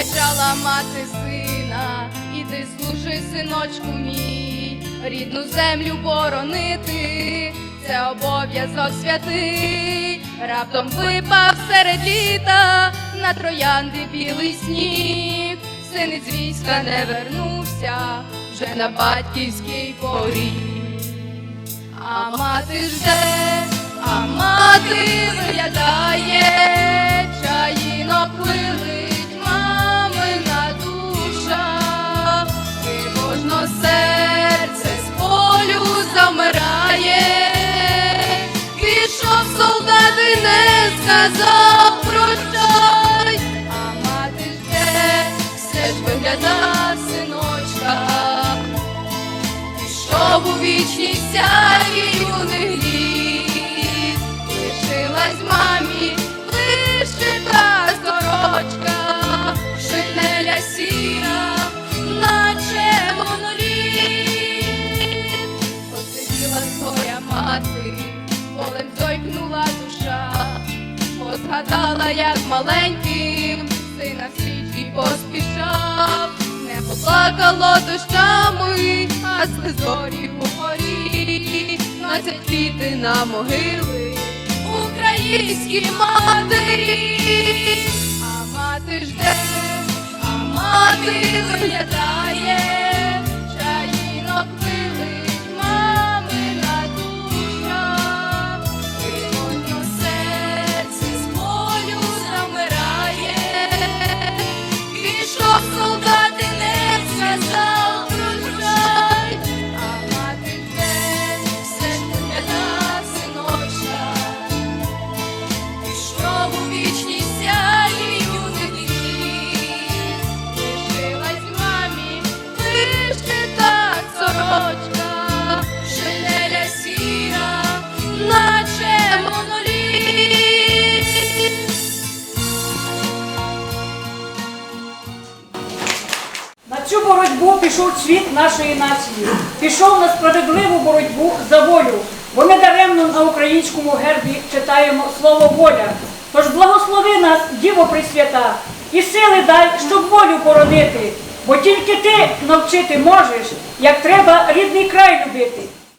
Попереджала мати сина, іди служи, синочку мій, рідну землю боронити, це обов'язок святий, раптом випав серед літа на троянди білий сніг, син із війська не вернувся вже на батьківській порі. А мати жде, а мати виглядає, не сказав прощай, а мати жде, все ж вигляда синочка. Пішов у вічність сяє юних літ, лишилась мамі вишита сорочка, шинеля сіра, наче моноліт. Посиділа своя мати, болем зойкнула душа, Позгадала, як маленьким сина в світі поспішав, не поплакало дощами, а слезорі у горі, носять квіти на могили українські матері, а мати жде, а мати виглядає, цю боротьбу пішов світ нашої нації, пішов на справедливу боротьбу за волю, бо ми даремно на українському гербі читаємо слово воля. Тож благослови нас, Діво Пресвята, і сили дай, щоб волю породити, бо тільки ти навчити можеш, як треба рідний край любити.